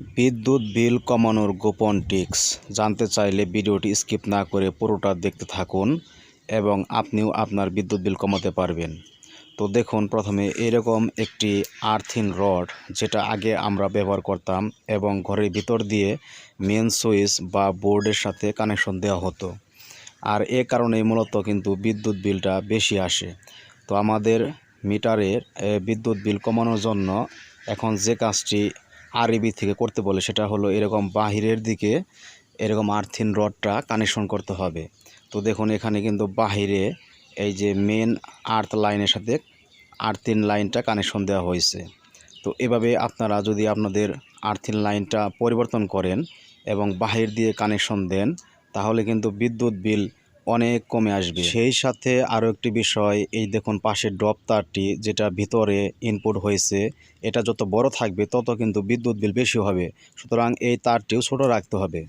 বিদ্যুৎ বিল কমানোর গোপন টিপস জানতে চাইলে ভিডিওটি স্কিপ না করে পুরোটা দেখতে থাকুন এবং আপনিও আপনার বিদ্যুৎ বিল কমাতে পারবেন। তো দেখুন, প্রথমে এরকম একটি আর্থিন রড, যেটা আগে আমরা ব্যবহার করতাম এবং ঘরের ভিতর দিয়ে মেন সুইচ বা বোর্ডের সাথে কানেকশন দেওয়া হতো। আর এ কারণেই মূলত কিন্তু বিদ্যুৎ বিলটা বেশি আসে। তো আমাদের মিটারের বিদ্যুৎ বিল কমানোর জন্য এখন যে কাজটি আরইবি থেকে করতে বলে, সেটা হলো এরকম বাহিরের দিকে এরকম আর্থিন রডটা কানেকশন করতে হবে। তো দেখুন, এখানে কিন্তু বাহিরে এই যে মেন আর্থ লাইনের সাথে আর্থিন লাইনটা কানেকশন দেওয়া হয়েছে। তো এভাবে আপনারা যদি আপনাদের আর্থিন লাইনটা পরিবর্তন করেন এবং বাহির দিয়ে কানেকশন দেন, তাহলে কিন্তু বিদ্যুৎ বিল অনেক কমে আসবে। সেই সাথে আরও একটি বিষয়, এই দেখুন পাশের ড্রপ তারটি যেটা ভিতরে ইনপুট হয়েছে, এটা যত বড় থাকবে তত কিন্তু বিদ্যুৎ বিল বেশি হবে। সুতরাং এই তারটিও ছোট রাখতে হবে।